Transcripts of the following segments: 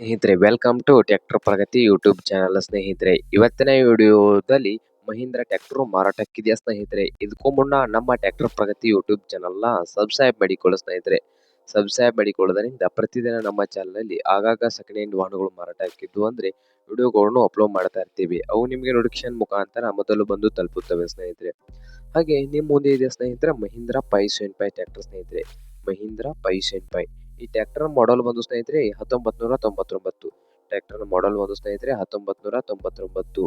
ಸ್ನೇಹಿತರೆ welcome to tractor Pragati YouTube channel ಸ್ನೇಹಿತರೆ. ಇವತ್ತಿನ ವಿಡಿಯೋದಲ್ಲಿ ಮಹೀಂದ್ರ ಟ್ರ್ಯಾಕ್ಟರ್ ಮಾರಾಟಕ್ಕಿದೆಯಾ ಸ್ನೇಹಿತರೆ? ಇದಕ್ಕೂ ಮುನ್ನ ನಮ್ಮ ಟ್ರ್ಯಾಕ್ಟರ್ ಪ್ರಗತಿ ಯೂಟ್ಯೂಬ್ ಚಾನಲ್ನ ಸಬ್ಸ್ಕ್ರೈಬ್ ಮಾಡಿಕೊಳ್ಳಿ ಸ್ನೇಹಿತರೆ. ಸಬ್ಸ್ಕ್ರೈಬ್ ಮಾಡಿಕೊಳ್ಳೋದ್ರಿಂದ ಪ್ರತಿದಿನ ನಮ್ಮ ಚಾನಲಲ್ಲಿ ಆಗಾಗ ಸೆಕೆಂಡ್ ಹ್ಯಾಂಡ್ ವಾಹನಗಳು ಮಾರಾಟ ಹಾಕಿದ್ದು ಅಂದರೆ ವಿಡಿಯೋಗಳನ್ನು ಅಪ್ಲೋಡ್ ಮಾಡ್ತಾ ಇರ್ತೀವಿ. ಅವು ನಿಮಗೆ ನೋಟಿಫಿಕೇಶನ್ ಮುಖಾಂತರ ಮೊದಲು ಬಂದು ತಲುಪುತ್ತವೆ ಸ್ನೇಹಿತರೆ. ಹಾಗೆ ನಿಮ್ಮ ಮುಂದೆ ಇದೆ ಸ್ನೇಹಿತರೆ? Mahindra five seven five tractor ಸ್ನೇಹಿತರೆ. ಮಹೀಂದ್ರ ಪೈ ಸೆವೆನ್ ಫೈ ಈ ಟ್ರ್ಯಾಕ್ಟರ್ ಮಾಡೆಲ್ ಬಂದು ಸ್ನೇಹಿತರೆ ಹತ್ತೊಂಬತ್ ನೂರ ತೊಂಬತ್ತೊಂಬತ್ತು ಟ್ರ್ಯಾಕ್ಟರ್ ಮಾಡೆಲ್ ಒಂದು ಸ್ನೇಹಿತರೆ ಹತ್ತೊಂಬತ್ ನೂರ ತೊಂಬತ್ತೊಂಬತ್ತು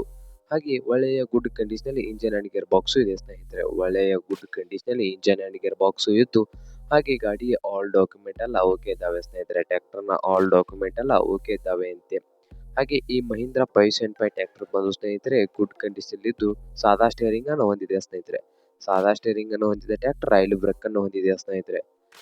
ಹಾಗೆ ಒಳ್ಳೆಯ ಗುಡ್ ಕಂಡೀಷನ್ ಅಲ್ಲಿ ಇಂಜನ್ ಅಂಡ್ ಗೇರ್ ಬಾಕ್ಸು ಇದೆ ಸ್ನೇಹಿತರೆ. ಒಳ್ಳೆಯ ಗುಡ್ ಕಂಡೀಷನ್ ಅಲ್ಲಿ ಇಂಜನ್ ಅಂಡ್ ಗೇರ್ ಬಾಕ್ಸು ಇದ್ದು, ಹಾಗೆ ಗಾಡಿಯ ಆಲ್ ಡಾಕ್ಯುಮೆಂಟ್ ಎಲ್ಲ ಓಕೆ ಇದ್ದಾವೆ ಸ್ನೇಹಿತರೆ. ಟ್ರ್ಯಾಕ್ಟರ್ನ ಆಲ್ ಡಾಕ್ಯುಮೆಂಟ್ ಎಲ್ಲ ಓಕೆ ಇದ್ದಾವೆ ಅಂತೆ. ಹಾಗೆ ಈ Mahindra five seventy five tractor ಬಂದು ಸ್ನೇಹಿತರೆ ಗುಡ್ ಕಂಡೀಷನ್ ಇದ್ದು, ಸಾದಾ ಸ್ಟೇರಿಂಗ್ ಅನ್ನು ಹೊಂದಿದೆ ಸ್ನೇಹಿತರೆ. ಸಾದಾ ಸ್ಟೇರಿಂಗ್ ಅನ್ನು ಹೊಂದಿದೆ ಟ್ರ್ಯಾಕ್ಟರ್ ರೈಲು ಬ್ರೇಕ್ ಅನ್ನು ಹೊಂದಿದೆ ಸ್ನೇಹಿತರೆ.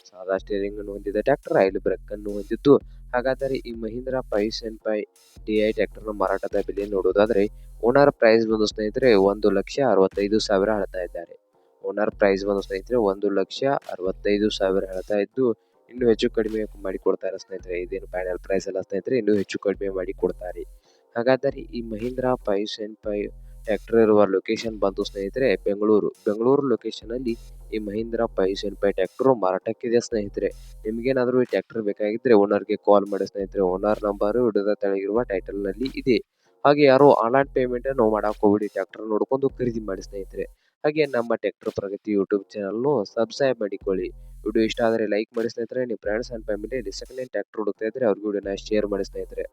ಸಾದಾ ಸ್ಟೇರಿಂಗ್ ಅನ್ನು ಹೊಂದಿದ ಟ್ರ್ಯಾಕ್ಟರ್ ಆಯಿಲ್ ಬ್ರೇಕ್ ಅನ್ನು ಹೊಂದಿದ್ದು. ಹಾಗಾದರೆ ಈ ಮಹೀಂದ್ರ ಪೈಸನ್ ಸೆವೆನ್ ಫೈ ಡಿ ಐ ಟ್ರ್ಯಾಕ್ಟರ್ನ ಮಾರಾಟದ ಬೆಲೆ ನೋಡೋದಾದ್ರೆ ಓನರ್ ಪ್ರೈಸ್ ಬಂದು ಸ್ನೇಹಿತರೆ ಒಂದು ಲಕ್ಷ ಅರವತ್ತೈದು ಸಾವಿರ ಹೇಳ್ತಾ ಇದ್ದಾರೆ. ಓನರ್ ಪ್ರೈಸ್ ಬಂದು ಸ್ನೇಹಿತರೆ ಒಂದು ಲಕ್ಷ ಅರವತ್ತೈದು ಸಾವಿರ ಹೇಳ್ತಾ ಇದ್ದು, ಇನ್ನೂ ಹೆಚ್ಚು ಕಡಿಮೆ ಮಾಡಿ ಕೊಡ್ತಾರೆ ಸ್ನೇಹಿತರೆ, ಇದೇನು ಫೈನಲ್ ಪ್ರೈಸ್ ಅಲ್ಲ ಸ್ನೇಹಿತರೆ, ಇನ್ನೂ ಹೆಚ್ಚು ಕಡಿಮೆ ಮಾಡಿ ಕೊಡ್ತಾರೆ. ಹಾಗಾದರೆ ಈ ಮಹೀಂದ್ರ ಪೈಸನ್ ಸೆವೆನ್ ಫೈ ಟ್ರ್ಯಾಕ್ಟರ್ ಇರುವ ಲೊಕೇಶನ್ ಬಂದು ಸ್ನೇಹಿತರೆ, ಬೆಂಗಳೂರು. ಬೆಂಗಳೂರು ಲೊಕೇಶನ್ ಅಲ್ಲಿ ಈ Mahindra five seven five tractor ಮಾರಾಟಕ್ಕಿದೆ ಸ್ನೇಹಿತರೆ. ನಿಮ್ಗೇನಾದರೂ ಈ ಟ್ರ್ಯಾಕ್ಟರ್ ಬೇಕಾಗಿದ್ರೆ ಓನರ್ಗೆ ಕಾಲ್ ಮಾಡಿ ಸ್ನೇಹಿತರೆ. ಓನರ್ ನಂಬರ್ ಹಿಡಿದ ತೆಳಗಿರುವ ಟೈಟಲ್ನಲ್ಲಿ ಇದೆ. ಹಾಗೆ ಯಾರು ಆನ್ಲೈನ್ ಪೇಮೆಂಟ್ ಅನ್ನು ಮಾಡಕ್ ಹೋಗ್ಬಿಡಿ ಟ್ರ್ಯಾಕ್ಟರ್ ನೋಡ್ಕೊಂಡು ಖರೀದಿ ಮಾಡಿ ಸ್ನೇಹಿತರೆ. ಹಾಗೆ ನಮ್ಮ ಟ್ರ್ಯಾಕ್ಟರ್ ಪ್ರಗತಿ ಯೂಟ್ಯೂಬ್ ಚಾನಲ್ನು ಸಬ್ಸ್ಕ್ರೈಬ್ ಮಾಡಿಕೊಳ್ಳಿ. ವಿಡಿಯೋ ಇಷ್ಟ ಆದರೆ ಲೈಕ್ ಮಾಡಿ ಸ್ನೇಹಿತರೆ. ನಿಮ್ಮ friends and family second hand tractor ಹುಡುಕ್ತಾ ಇದ್ರೆ ಅವ್ರಿಗೆ ಶೇರ್ ಮಾಡಿ ಸ್ನೇಹಿತರೆ.